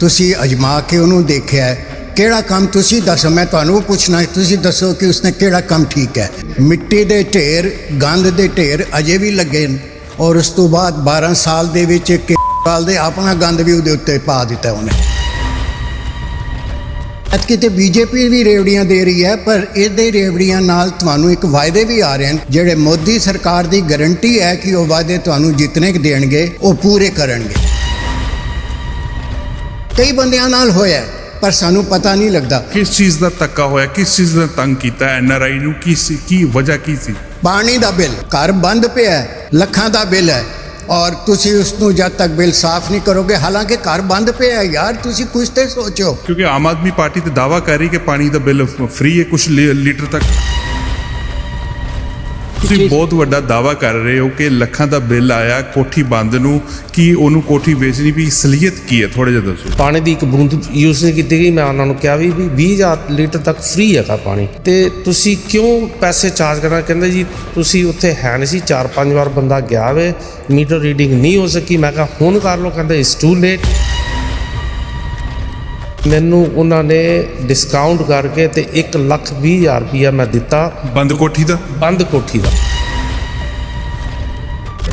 ਤੁਸੀਂ ਅਜਮਾ ਕੇ ਉਹਨੂੰ ਦੇਖਿਆ ਕਿਹੜਾ ਕੰਮ ਤੁਸੀਂ ਦੱਸੋ? ਮੈਂ ਤੁਹਾਨੂੰ ਪੁੱਛਣਾ ਤੁਸੀਂ ਦੱਸੋ ਕਿ ਉਸਨੇ ਕਿਹੜਾ ਕੰਮ ਠੀਕ ਹੈ? ਮਿੱਟੀ ਦੇ ਢੇਰ ਗੰਦ ਦੇ ਢੇਰ ਅਜੇ ਵੀ ਲੱਗੇ ਨੇ। ਔਰ ਉਸ ਤੋਂ ਬਾਅਦ 12 ਸਾਲ ਦੇ ਵਿੱਚ ਸਾਲ ਦੇ ਆਪਣਾ ਗੰਦ ਵੀ ਉਹਦੇ ਉੱਤੇ ਪਾ ਦਿੱਤਾ ਉਹਨੇ। ਐਤਕੀ ਤੇ ਬੀਜੇਪੀ ਵੀ ਰੇਵੜੀਆਂ ਦੇ ਰਹੀ ਹੈ, ਪਰ ਇਹਦੇ ਰੇਵੜੀਆਂ ਨਾਲ ਤੁਹਾਨੂੰ ਇੱਕ ਵਾਅਦੇ ਵੀ ਆ ਰਹੇ ਹਨ। ਜਿਹੜੇ ਮੋਦੀ ਸਰਕਾਰ ਦੀ ਗਾਰੰਟੀ ਹੈ ਕਿ ਉਹ ਵਾਅਦੇ ਤੁਹਾਨੂੰ ਜਿਤਨੇ ਦੇਣਗੇ, ਉਹ ਪੂਰੇ ਕਰਨਗੇ। ਕਈ ਬੰਦਿਆਂ ਨਾਲ ਹੋਇਆ ਪਰ ਸਾਨੂੰ ਪਤਾ ਨਹੀਂ ਲੱਗਦਾ। ਕਿਸ ਚੀਜ਼ ਦਾ ਧੱਕਾ ਹੋਇਆ ਕਿਸ ਚੀਜ਼ ਦਾ ਤੰਗ ਕੀਤਾ ਐਨਆਰਆਈ ਨੂੰ ਕੀ ਸੀ ਕੀ ਵਜ੍ਹਾ ਕੀ ਸੀ? ਪਾਣੀ ਦਾ ਬਿੱਲ ਘਰ ਬੰਦ ਪਿਆ ਹੈ, ਲੱਖਾਂ ਦਾ ਬਿੱਲ ਹੈ ਔਰ ਤੁਸੀਂ ਉਸ ਨੂੰ ਜਦ ਤੱਕ ਬਿੱਲ ਸਾਫ਼ ਨਹੀਂ ਕਰੋਗੇ ਹਾਲਾਂਕਿ ਘਰ ਬੰਦ ਪਿਆ ਹੈ ਯਾਰ ਤੁਸੀਂ ਕੁਝ ਤੇ ਸੋਚੋ। ਕਿਉਂਕਿ ਆਮ ਆਦਮੀ ਪਾਰਟੀ ਤੇ ਦਾਵਾ ਕਰ ਰਹੀ ਕਿ ਪਾਣੀ ਦਾ ਬਿੱਲ ਫ੍ਰੀ ਹੈ ਕੁਝ ਲੀਟਰ ਤੱਕ। ਤੁਸੀਂ ਬਹੁਤ ਵੱਡਾ ਦਾਵਾ ਕਰ ਰਹੇ ਹੋ ਕਿ ਲੱਖਾਂ ਦਾ ਬਿੱਲ ਆਇਆ ਕੋਠੀ ਬੰਦ ਨੂੰ ਕੀ ਉਹਨੂੰ ਕੋਠੀ ਵੇਚਣੀ ਵੀ ਅਸਲੀਅਤ ਕੀ ਹੈ? ਥੋੜਾ ਜਿਹਾ ਦੱਸੋ। ਪਾਣੀ ਦੀ ਇੱਕ ਬੂੰਦ ਯੂਜ਼ ਨਹੀਂ ਕੀਤੀ ਗਈ ਮੈਂ ਉਹਨਾਂ ਨੂੰ ਕਿਹਾ ਵੀ ਵੀ 20000 ਲੀਟਰ ਤੱਕ ਫ੍ਰੀ ਹੈਗਾ ਪਾਣੀ। ਤੇ ਤੁਸੀਂ ਕਿਉਂ ਪੈਸੇ ਚਾਰਜ ਕਰਨਾ? ਕਹਿੰਦੇ ਜੀ ਤੁਸੀਂ ਉੱਥੇ ਹੈ ਨਹੀਂ ਸੀ ਚਾਰ ਪੰਜ ਵਾਰ ਬੰਦਾ ਗਿਆ ਵੇ ਮੀਟਰ ਰੀਡਿੰਗ ਨਹੀਂ ਹੋ ਸਕੀ। ਮੈਂ ਕਿਹਾ ਹੁਣ ਕਰ ਲਓ ਕਹਿੰਦੇ ਇਸ ਟੂ ਲੇਟ ਮੈਨੂੰ ਉਹਨਾਂ ਨੇ ਡਿਸਕਾਊਂਟ ਕਰਕੇ ਤੇ 1 ਲੱਖ 20 ਹਜ਼ਾਰ ਰੁਪਇਆ ਮੈਂ ਦਿੱਤਾ। ਬੰਦ ਕੋਠੀ ਦਾ? ਬੰਦ ਕੋਠੀ ਦਾ।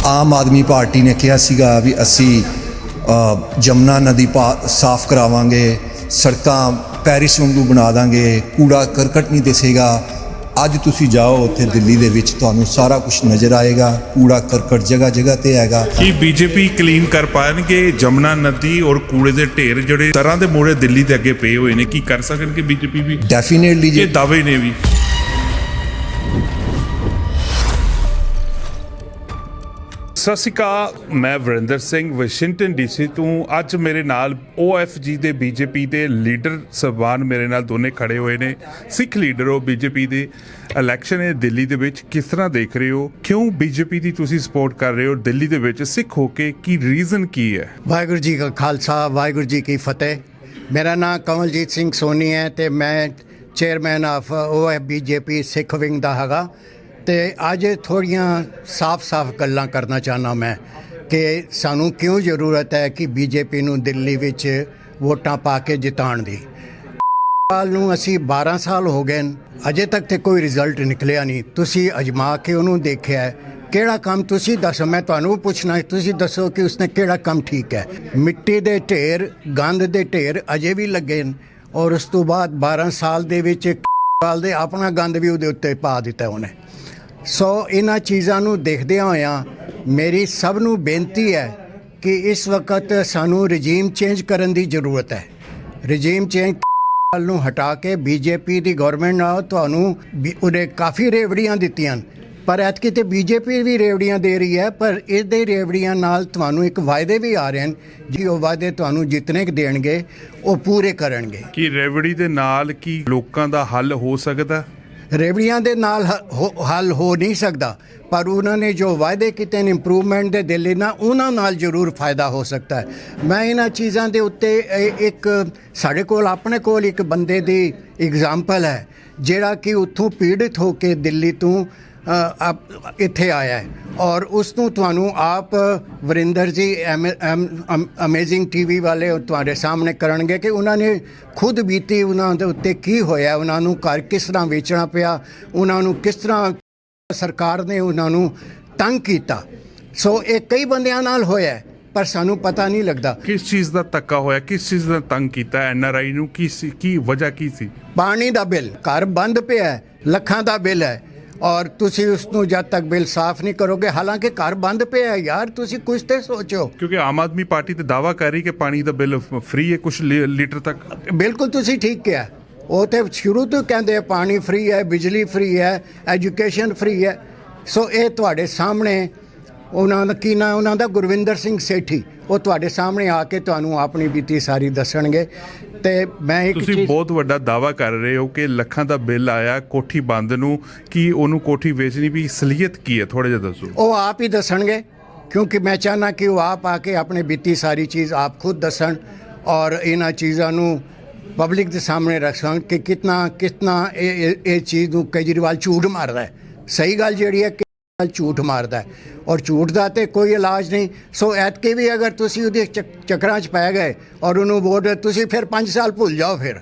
ਆਮ ਆਦਮੀ ਪਾਰਟੀ ਨੇ ਕਿਹਾ ਸੀਗਾ ਵੀ ਅਸੀਂ ਜਮਨਾ ਨਦੀ ਪਾ ਸਾਫ਼ ਕਰਾਵਾਂਗੇ ਸੜਕਾਂ ਪੈਰਿਸ ਵਾਂਗੂ ਬਣਾ ਦਾਂਗੇ ਕੂੜਾ ਕਰਕਟ ਨਹੀਂ ਦਿਸੇਗਾ। ਅੱਜ ਤੁਸੀਂ ਜਾਓ ਉੱਥੇ ਦਿੱਲੀ ਦੇ ਵਿੱਚ ਤੁਹਾਨੂੰ ਸਾਰਾ ਕੁਝ ਨਜ਼ਰ ਆਏਗਾ ਕੂੜਾ ਕਰਕਟ ਜਗ੍ਹਾ ਜਗ੍ਹਾ ਤੇ ਹੈਗਾ। ਕੀ ਬੀਜੇਪੀ ਕਲੀਨ ਕਰ ਪਾਣਗੇ? ਜਮਨਾ ਨਦੀ ਔਰ ਕੂੜੇ ਦੇ ਢੇਰ ਜਿਹੜੇ ਤਰ੍ਹਾਂ ਦੇ ਮੋੜੇ ਦਿੱਲੀ ਦੇ ਅੱਗੇ ਪਏ ਹੋਏ ਨੇ ਕੀ ਕਰ ਸਕਣਗੇ ਬੀਜੇਪੀ ਵੀ? ਡੈਫੀਨੇਟਲੀ ਇਹ ਦਾਅਵੇ ਨੇ ਵੀ। ਸਤਿ ਸ਼੍ਰੀ ਅਕਾਲ, ਮੈਂ ਵਰਿੰਦਰ ਸਿੰਘ, ਵਾਸ਼ਿੰਗਟਨ ਡੀਸੀ ਤੋਂ। ਅੱਜ ਮੇਰੇ ਨਾਲ OFG ਦੇ ਬੀਜੇਪੀ ਦੇ ਲੀਡਰ ਸਭਾਨ ਮੇਰੇ ਨਾਲ ਦੋਨੇ ਖੜੇ ਹੋਏ ਨੇ। ਸਿੱਖ ਲੀਡਰ ਹੋ ਬੀਜੇਪੀ ਦੇ। ਇਲੈਕਸ਼ਨ ਹੈ ਦਿੱਲੀ ਦੇ ਵਿੱਚ, ਕਿਸ ਤਰ੍ਹਾਂ ਦੇਖ ਰਹੇ ਹੋ? ਕਿਉਂ ਬੀਜੇਪੀ ਦੀ ਤੁਸੀਂ ਸਪੋਰਟ ਕਰ ਰਹੇ ਹੋ ਦਿੱਲੀ ਦੇ ਵਿੱਚ ਸਿੱਖ ਹੋ ਕੇ? ਕੀ ਰੀਜ਼ਨ ਕੀ ਹੈ? ਵਾਹਿਗੁਰੂ ਜੀ ਕਾ ਖਾਲਸਾ, ਵਾਹਿਗੁਰੂ ਜੀ ਕੀ ਫਤਿਹ। ਮੇਰਾ ਨਾਮ ਕਮਲਜੀਤ ਸਿੰਘ ਸੋਨੀ ਹੈ ਤੇ ਮੈਂ ਚੇਅਰਮੈਨ ਆਫ ਉਹ ਬੀਜੇਪੀ ਸਿੱਖ ਵਿੰਗ ਦਾ ਹੈਗਾ। ਤੇ ਅੱਜ ਥੋੜੀਆਂ ਸਾਫ਼-ਸਾਫ਼ ਗੱਲਾਂ ਕਰਨਾ ਚਾਹਨਾ ਮੈਂ ਕਿ ਸਾਨੂੰ ਕਿਉਂ ਜ਼ਰੂਰਤ ਹੈ ਕਿ ਬੀਜੇਪੀ ਨੂੰ ਦਿੱਲੀ ਵਿੱਚ ਵੋਟਾਂ ਪਾ ਕੇ ਜਿਤਾਉਣ ਦੀ। ਸਾਲ ਨੂੰ ਅਸੀਂ 12 ਸਾਲ ਹੋ ਗਏ ਅਜੇ ਤੱਕ ਤੇ ਕੋਈ ਰਿਜ਼ਲਟ ਨਿਕਲਿਆ ਨਹੀਂ। ਤੁਸੀਂ ਅਜਮਾ ਕੇ ਉਹਨੂੰ ਦੇਖਿਆ ਕਿਹੜਾ ਕੰਮ ਤੁਸੀਂ ਦੱਸੋ? ਮੈਂ ਤੁਹਾਨੂੰ ਪੁੱਛਣਾ ਤੁਸੀਂ ਦੱਸੋ ਕਿ ਉਸਨੇ ਕਿਹੜਾ ਕੰਮ ਠੀਕ ਹੈ? ਮਿੱਟੀ ਦੇ ਢੇਰ, ਗੰਦ ਦੇ ਢੇਰ ਅਜੇ ਵੀ ਲੱਗੇ ਨੇ ਔਰ ਉਸ ਤੋਂ ਬਾਅਦ 12 ਸਾਲ ਦੇ ਵਿੱਚ ਕੇਜਰੀਵਾਲ ਦੇ ਆਪਣਾ ਗੰਦ ਵੀ ਉਹਦੇ ਉੱਤੇ ਪਾ ਦਿੱਤਾ ਉਹਨੇ। ਸੋ ਇਹਨਾਂ ਚੀਜ਼ਾਂ ਨੂੰ ਦੇਖਦਿਆਂ ਹੋਇਆਂ ਮੇਰੀ ਸਭ ਨੂੰ ਬੇਨਤੀ ਹੈ ਕਿ ਇਸ ਵਕਤ ਸਾਨੂੰ ਰਜੀਮ ਚੇਂਜ ਕਰਨ ਦੀ ਜ਼ਰੂਰਤ ਹੈ। ਰਜੀਮ ਚੇਂਜ ਨੂੰ ਹਟਾ ਕੇ ਬੀਜੇਪੀ ਦੀ ਗਵਰਨਮੈਂਟ ਨਾਲ ਤੁਹਾਨੂੰ ਵੀ ਉਹਨੇ ਕਾਫੀ ਰੇਵੜੀਆਂ ਦਿੱਤੀਆਂ ਨੇ। ਪਰ ਐਤਕੀ ਤੇ ਬੀਜੇਪੀ ਵੀ ਰੇਵੜੀਆਂ ਦੇ ਰਹੀ ਹੈ, ਪਰ ਇਹਦੇ ਰੇਵੜੀਆਂ ਨਾਲ ਤੁਹਾਨੂੰ ਇੱਕ ਵਾਅਦੇ ਵੀ ਆ ਰਹੇ ਹਨ ਜੀ, ਉਹ ਵਾਅਦੇ ਤੁਹਾਨੂੰ ਜਿਤਨੇ ਕੁ ਦੇਣਗੇ, ਉਹ ਪੂਰੇ ਕਰਨਗੇ। ਕੀ ਰੇਵੜੀ ਦੇ ਨਾਲ ਕੀ ਲੋਕਾਂ ਦਾ ਹੱਲ ਹੋ ਸਕਦਾ? ਰੇਵੜੀਆਂ ਦੇ ਨਾਲ ਹ- ਹੋ- ਹੱਲ ਹੋ ਨਹੀਂ ਸਕਦਾ, ਪਰ ਉਹਨਾਂ ਨੇ ਜੋ ਵਾਅਦੇ ਕੀਤੇ ਨੇ ਇੰਪਰੂਵਮੈਂਟ ਦੇ ਦਿੱਲੀ ਨਾਲ, ਉਹਨਾਂ ਨਾਲ ਜ਼ਰੂਰ ਫਾਇਦਾ ਹੋ ਸਕਦਾ ਹੈ। ਮੈਂ ਇਹਨਾਂ ਚੀਜ਼ਾਂ ਦੇ ਉੱਤੇ ਇੱਕ ਸਾਡੇ ਕੋਲ, ਆਪਣੇ ਕੋਲ ਇੱਕ ਬੰਦੇ ਦੀ ਐਗਜ਼ਾਮਪਲ ਹੈ, ਜਿਹੜਾ ਕਿ ਉੱਥੋਂ ਪੀੜਿਤ ਹੋ ਕੇ ਦਿੱਲੀ ਤੋਂ ਇੱਥੇ ਆਇਆ ਹੈ। ਔਰ ਉਸ ਨੂੰ ਤੁਹਾਨੂੰ ਆਪ ਵਰਿੰਦਰ ਜੀ ਅਮੇਜ਼ਿੰਗ ਟੀਵੀ ਵਾਲੇ ਤੁਹਾਡੇ ਸਾਹਮਣੇ ਕਰਨਗੇ ਕਿ ਉਹਨਾਂ ਨੇ ਖੁਦ ਬੀਤੀ ਉਹਨਾਂ ਦੇ ਉੱਤੇ ਕੀ ਹੋਇਆ ਉਹਨਾਂ ਨੂੰ ਘਰ ਕਿਸ ਤਰ੍ਹਾਂ ਵੇਚਣਾ ਪਿਆ ਉਹਨਾਂ ਨੂੰ ਕਿਸ ਤਰ੍ਹਾਂ ਸਰਕਾਰ ਨੇ ਉਹਨਾਂ ਨੂੰ ਤੰਗ ਕੀਤਾ। ਸੋ ਇਹ ਕਈ ਬੰਦਿਆਂ ਨਾਲ ਹੋਇਆ ਪਰ ਸਾਨੂੰ ਪਤਾ ਨਹੀਂ ਲੱਗਦਾ। ਕਿਸ ਚੀਜ਼ ਦਾ ਧੱਕਾ ਹੋਇਆ ਕਿਸ ਚੀਜ਼ ਦਾ ਤੰਗ ਕੀਤਾ ਐਨਆਰਆਈ ਨੂੰ ਕੀ ਕੀ ਵਜ੍ਹਾ ਕੀ ਸੀ? ਪਾਣੀ ਦਾ ਬਿੱਲ ਘਰ ਬੰਦ ਪਿਆ ਲੱਖਾਂ ਦਾ ਬਿੱਲ ਹੈ। ਔਰ ਤੁਸੀਂ ਉਸ ਨੂੰ ਜਦ ਤੱਕ ਬਿੱਲ ਸਾਫ਼ ਨਹੀਂ ਕਰੋਗੇ ਹਾਲਾਂਕਿ ਘਰ ਬੰਦ ਪਿਆ ਹੈ ਯਾਰ ਤੁਸੀਂ ਕੁਝ ਤੇ ਸੋਚੋ। ਕਿਉਂਕਿ ਆਮ ਆਦਮੀ ਪਾਰਟੀ ਤੇ ਦਾਵਾ ਕਰ ਰਹੀ ਕਿ ਪਾਣੀ ਦਾ ਬਿੱਲ ਫ੍ਰੀ ਹੈ ਕੁਝ ਲੀਟਰ ਤੱਕ। ਬਿਲਕੁਲ ਤੁਸੀਂ ਠੀਕ ਕਿਹਾ। ਉਹ ਤੇ ਸ਼ੁਰੂ ਤੋਂ ਕਹਿੰਦੇ ਆ ਪਾਣੀ ਫ੍ਰੀ ਹੈ ਬਿਜਲੀ ਫ੍ਰੀ ਹੈ ਐਜੂਕੇਸ਼ਨ ਫ੍ਰੀ ਹੈ। ਸੋ ਇਹ ਤੁਹਾਡੇ ਸਾਹਮਣੇ ਉਹਨਾਂ ਦਾ ਕੀ ਨਾਂ ਉਹਨਾਂ ਦਾ ਗੁਰਵਿੰਦਰ ਸਿੰਘ ਸੇਠੀ ਉਹ ਤੁਹਾਡੇ ਸਾਹਮਣੇ ਆ ਕੇ ਤੁਹਾਨੂੰ ਆਪਣੀ ਬੀਤੀ ਸਾਰੀ ਦੱਸਣਗੇ। ਤੇ ਮੈਂ ਇੱਕ ਤੁਸੀਂ ਬਹੁਤ ਵੱਡਾ ਦਾਵਾ ਕਰ ਰਹੇ ਹੋ ਕਿ ਲੱਖਾਂ ਦਾ ਬਿੱਲ ਆਇਆ ਕੋਠੀ ਬੰਦ ਨੂੰ ਕੀ ਉਹਨੂੰ ਕੋਠੀ ਵੇਚਣੀ ਵੀ ਅਸਲੀਅਤ ਕੀ ਹੈ? ਥੋੜਾ ਜਿਹਾ ਦੱਸੋ। ਉਹ ਆਪ ਹੀ ਦੱਸਣਗੇ ਕਿਉਂਕਿ ਮੈਂ ਚਾਹਨਾ ਕਿ ਉਹ ਆਪ ਆ ਕੇ ਆਪਣੇ ਬੀਤੀ ਸਾਰੀ ਚੀਜ਼ ਆਪ ਖੁਦ ਦੱਸਣ ਔਰ ਇਹਨਾਂ ਚੀਜ਼ਾਂ ਨੂੰ ਪਬਲਿਕ ਦੇ ਸਾਹਮਣੇ ਰੱਖਣ ਕਿ ਕਿਤਨਾ ਕਿਤਨਾ ਇਹ ਇਹ- ਚੀਜ਼ ਨੂੰ ਕੇਜਰੀਵਾਲ ਝੂਠ ਮਾਰਦਾ ਹੈ। ਸਹੀ ਗੱਲ ਜਿਹੜੀ ਹੈ ਨਾਲ ਝੂਠ ਮਾਰਦਾ ਔਰ ਝੂਠ ਦਾ ਤੇ ਕੋਈ ਇਲਾਜ ਨਹੀਂ। ਸੋ ਐਤਕੇ ਵੀ ਅਗਰ ਤੁਸੀਂ ਉਹਦੇ ਚੱਕਰਾਂ 'ਚ ਪੈ ਗਏ ਔਰ ਉਹਨੂੰ ਵੋਟ ਤੁਸੀਂ ਫਿਰ 5 ਸਾਲ ਭੁੱਲ ਜਾਓ ਫਿਰ।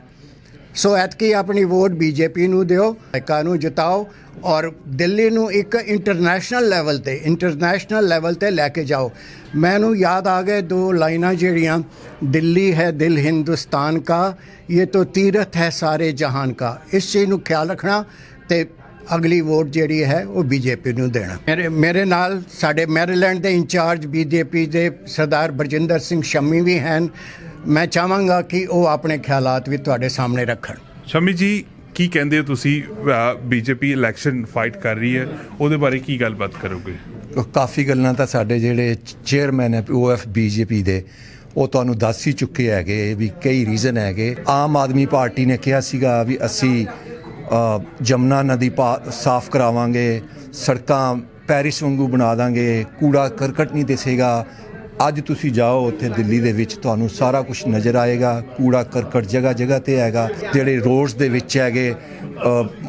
ਸੋ ਐਤਕੀ ਆਪਣੀ ਵੋਟ ਬੀਜੇਪੀ ਨੂੰ ਦਿਓ ਕਾ ਨੂੰ ਜਿਤਾਓ ਔਰ ਦਿੱਲੀ ਨੂੰ ਇੱਕ ਇੰਟਰਨੈਸ਼ਨਲ ਲੈਵਲ ਤੇ ਇੰਟਰਨੈਸ਼ਨਲ ਲੈਵਲ ਤੇ ਲੈ ਕੇ ਜਾਓ। ਮੈਨੂੰ ਯਾਦ ਆ ਗਏ ਦੋ ਲਾਈਨਾਂ ਜਿਹੜੀਆਂ, ਦਿੱਲੀ ਹੈ ਦਿਲ ਹਿੰਦੁਸਤਾਨ ਕਾ, ਇਹ ਤੋ ਤੀਰਥ ਹੈ ਸਾਰੇ ਜਹਾਨ ਕਾ। ਇਸ ਚੀਜ਼ ਨੂੰ ਖਿਆਲ ਰੱਖਣਾ ਤੇ ਅਗਲੀ ਵੋਟ ਜਿਹੜੀ ਹੈ ਉਹ ਬੀਜੇਪੀ ਨੂੰ ਦੇਣਾ। ਮੇਰੇ ਮੇਰੇ ਨਾਲ ਸਾਡੇ ਮੈਰੀਲੈਂਡ ਦੇ ਇੰਚਾਰਜ ਬੀਜੇਪੀ ਦੇ ਸਰਦਾਰ ਬਰਜਿੰਦਰ ਸਿੰਘ ਸ਼ੰਮੀ ਵੀ ਹਨ। ਮੈਂ ਚਾਹਾਂਗਾ ਕਿ ਉਹ ਆਪਣੇ ਖਿਆਲਾਤ ਵੀ ਤੁਹਾਡੇ ਸਾਹਮਣੇ ਰੱਖਣ। ਸ਼ਮੀ ਜੀ ਕੀ ਕਹਿੰਦੇ ਹੋ ਤੁਸੀਂ ਬੀਜੇਪੀ ਇਲੈਕਸ਼ਨ ਫਾਈਟ ਕਰ ਰਹੀ ਹੈ ਉਹਦੇ ਬਾਰੇ ਕੀ ਗੱਲਬਾਤ ਕਰੋਗੇ? ਕਾਫੀ ਗੱਲਾਂ ਤਾਂ ਸਾਡੇ ਜਿਹੜੇ ਚੇਅਰਮੈਨ ਹੈ ਓਐਫ ਬੀਜੇਪੀ ਦੇ। ਉਹ ਤੁਹਾਨੂੰ ਦੱਸ ਹੀ ਚੁੱਕੇ ਹੈਗੇ ਵੀ ਕਈ ਰੀਜ਼ਨ ਹੈਗੇ। ਆਮ ਆਦਮੀ ਪਾਰਟੀ ਨੇ ਕਿਹਾ ਸੀਗਾ ਵੀ ਅਸੀਂ ਜਮਨਾ ਨਦੀ ਪਾ- ਸਾਫ਼ ਕਰਾਵਾਂਗੇ ਸੜਕਾਂ ਪੈਰਿਸ ਵਾਂਗੂ ਬਣਾ ਦਾਂਗੇ ਕੂੜਾ ਕਰਕਟ ਨਹੀਂ ਦਿਸੇਗਾ ਅੱਜ ਤੁਸੀਂ ਜਾਓ ਉੱਥੇ ਦਿੱਲੀ ਦੇ ਵਿੱਚ ਤੁਹਾਨੂੰ ਸਾਰਾ ਕੁਝ ਨਜ਼ਰ ਆਏਗਾ ਕੂੜਾ ਕਰਕਟ ਜਗ੍ਹਾ ਜਗ੍ਹਾ ਤੇ ਹੈਗਾ ਜਿਹੜੇ ਰੋਡਸ ਦੇ ਵਿੱਚ ਹੈਗੇ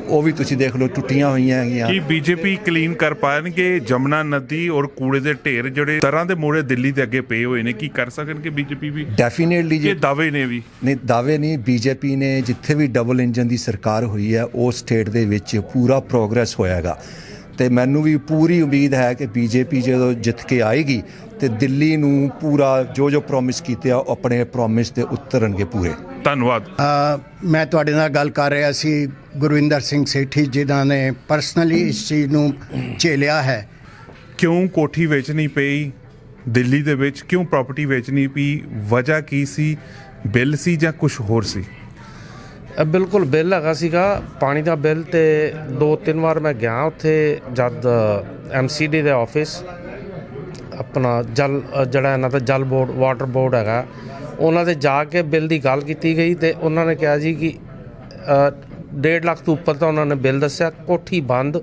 ਉਹ ਵੀ ਤੁਸੀਂ ਦੇਖ ਲਓ ਟੁੱਟੀਆਂ ਹੋਈਆਂ ਹੈਗੀਆਂ। ਕੀ ਬੀਜੇਪੀ ਕਲੀਨ ਕਰ ਪਾਣਗੇ? ਜਮਨਾ ਨਦੀ ਔਰ ਕੂੜੇ ਦੇ ਢੇਰ ਜਿਹੜੇ ਤਰ੍ਹਾਂ ਦੇ ਮੋੜੇ ਦਿੱਲੀ ਦੇ ਅੱਗੇ ਪਏ ਹੋਏ ਨੇ ਕੀ ਕਰ ਸਕਣਗੇ ਬੀਜੇਪੀ ਵੀ? ਡੈਫੀਨੇਟਲੀ ਜੀ। ਇਹ ਦਾਅਵੇ ਨੇ ਵੀ। ਨਹੀਂ ਦਾਅਵੇ ਨਹੀਂ ਬੀਜੇਪੀ ਨੇ ਜਿੱਥੇ ਵੀ ਡਬਲ ਇੰਜਨ ਦੀ ਸਰਕਾਰ ਹੋਈ ਹੈ ਉਹ ਸਟੇਟ ਦੇ ਵਿੱਚ ਪੂਰਾ ਪ੍ਰੋਗਰੈਸ ਹੋਇਆਗਾ ਤੇ ਮੈਨੂੰ ਵੀ ਪੂਰੀ ਉਮੀਦ ਹੈ ਕਿ ਬੀਜੇਪੀ ਜਦੋਂ ਜਿੱਤ ਕੇ ਆਏਗੀ ਤੇ ਦਿੱਲੀ ਨੂੰ ਪੂਰਾ ਜੋ ਜੋ ਪ੍ਰੋਮਿਸ ਕੀਤੇ ਆ ਉਹ ਆਪਣੇ ਪ੍ਰੋਮਿਸ ਤੇ ਉਤਰਨਗੇ ਪੂਰੇ। ਧੰਨਵਾਦ। ਮੈਂ ਤੁਹਾਡੇ ਨਾਲ ਗੱਲ ਕਰ ਰਿਹਾ ਸੀ ਗੁਰਵਿੰਦਰ ਸਿੰਘ ਸੇਠੀ ਜਿਨ੍ਹਾਂ ਨੇ ਪਰਸਨਲੀ ਇਸ ਚੀਜ਼ ਨੂੰ ਝੇਲਿਆ ਹੈ। ਕਿਉਂ ਕੋਠੀ ਵੇਚਣੀ ਪਈ ਦਿੱਲੀ ਦੇ ਵਿੱਚ ਕਿਉਂ ਪ੍ਰਾਪਰਟੀ ਵੇਚਣੀ ਪਈ ਵਜ੍ਹਾ ਕੀ ਸੀ ਬਿੱਲ ਸੀ ਜਾਂ ਕੁਝ ਹੋਰ ਸੀ? ਬਿਲਕੁਲ ਬਿੱਲ ਹੈਗਾ ਸੀਗਾ, ਪਾਣੀ ਦਾ ਬਿੱਲ ਤੇ ਦੋ ਤਿੰਨ ਵਾਰ ਮੈਂ ਗਿਆ ਉੱਥੇ ਜਦ ਐਮਸੀਡੀ ਦੇ ਆਫਿਸ ਆਪਣਾ ਜਲ ਜਿਹੜਾ ਇਹਨਾਂ ਦਾ ਜਲ ਬੋਰਡ ਵਾਟਰ ਬੋਰਡ ਹੈਗਾ, ਉਹਨਾਂ ਦੇ ਜਾ ਕੇ ਬਿੱਲ ਦੀ ਗੱਲ ਕੀਤੀ ਗਈ ਤੇ ਉਹਨਾਂ ਨੇ ਕਿਹਾ ਜੀ ਕਿ 1.5 ਲੱਖ ਤੋਂ ਉੱਪਰ ਤਾਂ ਉਹਨਾਂ ਨੇ ਬਿੱਲ ਦੱਸਿਆ, ਕੋਠੀ ਬੰਦ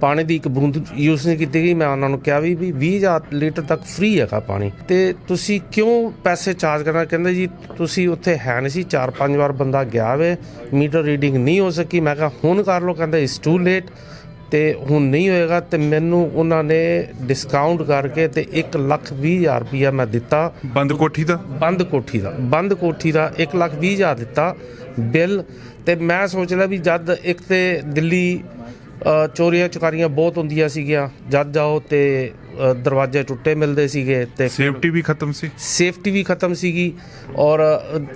ਪਾਣੀ ਦੀ ਇੱਕ ਬੂੰਦ ਯੂਜ਼ ਨਹੀਂ ਕੀਤੀ ਗਈ। ਮੈਂ ਉਹਨਾਂ ਨੂੰ ਕਿਹਾ ਵੀ ਵੀ 20000 ਲੀਟਰ ਤੱਕ ਫ੍ਰੀ ਹੈਗਾ ਪਾਣੀ। ਤੇ ਤੁਸੀਂ ਕਿਉਂ ਪੈਸੇ ਚਾਰਜ ਕਰਨਾ? ਕਹਿੰਦੇ ਜੀ ਤੁਸੀਂ ਉੱਥੇ ਹੈ ਨਹੀਂ ਸੀ। ਚਾਰ ਪੰਜ ਵਾਰ ਬੰਦਾ ਗਿਆ ਵੇ ਮੀਟਰ ਰੀਡਿੰਗ ਨਹੀਂ ਹੋ ਸਕੀ। ਮੈਂ ਕਿਹਾ ਹੁਣ ਕਰ ਲਓ। ਕਹਿੰਦੇ ਇਟਸ ਟੂ ਲੇਟ ਤੇ ਹੁਣ ਨਹੀਂ ਹੋਏਗਾ। ਤੇ ਮੈਨੂੰ ਉਹਨਾਂ ਨੇ ਡਿਸਕਾਊਂਟ ਕਰਕੇ ਤੇ 1 ਲੱਖ 20 ਹਜ਼ਾਰ ਰੁਪਇਆ ਮੈਂ ਦਿੱਤਾ। ਬੰਦ ਕੋਠੀ ਦਾ? ਬੰਦ ਕੋਠੀ ਦਾ। ਬੰਦ ਕੋਠੀ ਦਾ 1 ਲੱਖ 20 ਹਜ਼ਾਰ ਦਿੱਤਾ ਬਿੱਲ। ਤੇ ਮੈਂ ਸੋਚ ਲਿਆ ਵੀ ਜਦ ਇੱਕ ਤੇ ਦਿੱਲੀ ਚੋਰੀਆਂ ਚੁਕਾਰੀਆਂ ਬਹੁਤ ਹੁੰਦੀਆਂ ਸੀਗੀਆਂ। ਜਦ ਜਾਓ ਤੇ ਦਰਵਾਜ਼ੇ ਟੁੱਟੇ ਮਿਲਦੇ ਸੀਗੇ ਤੇ ਸੇਫਟੀ ਵੀ ਖਤਮ ਸੀ? ਸੇਫਟੀ ਵੀ ਖਤਮ ਸੀਗੀ ਔਰ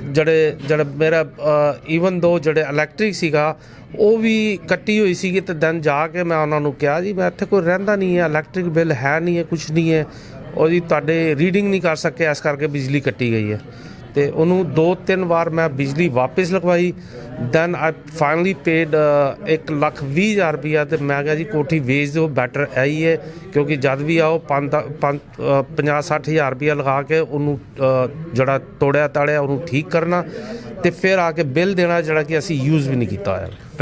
ਜਿਹੜੇ ਜਿਹੜਾ ਮੇਰਾ ਈਵਨ ਦੋ ਜਿਹੜੇ ਇਲੈਕਟ੍ਰਿਕ ਸੀਗਾ ਉਹ ਵੀ ਕੱਟੀ ਹੋਈ ਸੀਗੀ ਤੇ ਦਿਨ ਜਾ ਕੇ ਮੈਂ ਉਹਨਾਂ ਨੂੰ ਕਿਹਾ ਜੀ ਮੈਂ ਇੱਥੇ ਕੋਈ ਰਹਿੰਦਾ ਨਹੀਂ ਹੈ ਇਲੈਕਟ੍ਰਿਕ ਬਿੱਲ ਹੈ ਨਹੀਂ ਹੈ ਕੁਝ ਨਹੀਂ ਹੈ। ਉਹ ਜੀ ਤੁਹਾਡੇ ਰੀਡਿੰਗ ਨਹੀਂ ਕਰ ਸਕੇ ਇਸ ਕਰਕੇ ਬਿਜਲੀ ਕੱਟੀ ਗਈ ਹੈ। ਤੇ ਉਹਨੂੰ ਦੋ ਤਿੰਨ ਵਾਰ ਮੈਂ ਬਿਜਲੀ ਵਾਪਸ ਲਗਵਾਈ। Then I finally paid 1 lakh 20 ਹਜ਼ਾਰ ਰੁਪਇਆ ਤੇ ਮੈਂ ਕਿਹਾ ਜੀ ਕੋਠੀ ਵੇਚ ਦਿਓ ਬੈਟਰ ਆਈ ਹੈ ਕਿਉਂਕਿ ਜਦ ਵੀ ਆਓ 5 50 60 ਹਜ਼ਾਰ ਰੁਪਇਆ ਲਗਾ ਕੇ ਉਹਨੂੰ ਜਿਹੜਾ ਤੋੜਿਆ ਤਾੜਿਆ ਉਹਨੂੰ ਠੀਕ ਕਰਨਾ ਤੇ ਫਿਰ ਆ ਕੇ ਬਿੱਲ ਦੇਣਾ ਜਿਹੜਾ ਕਿ ਅਸੀਂ ਯੂਜ਼ ਵੀ ਨਹੀਂ ਕੀਤਾ ਹੋਇਆ।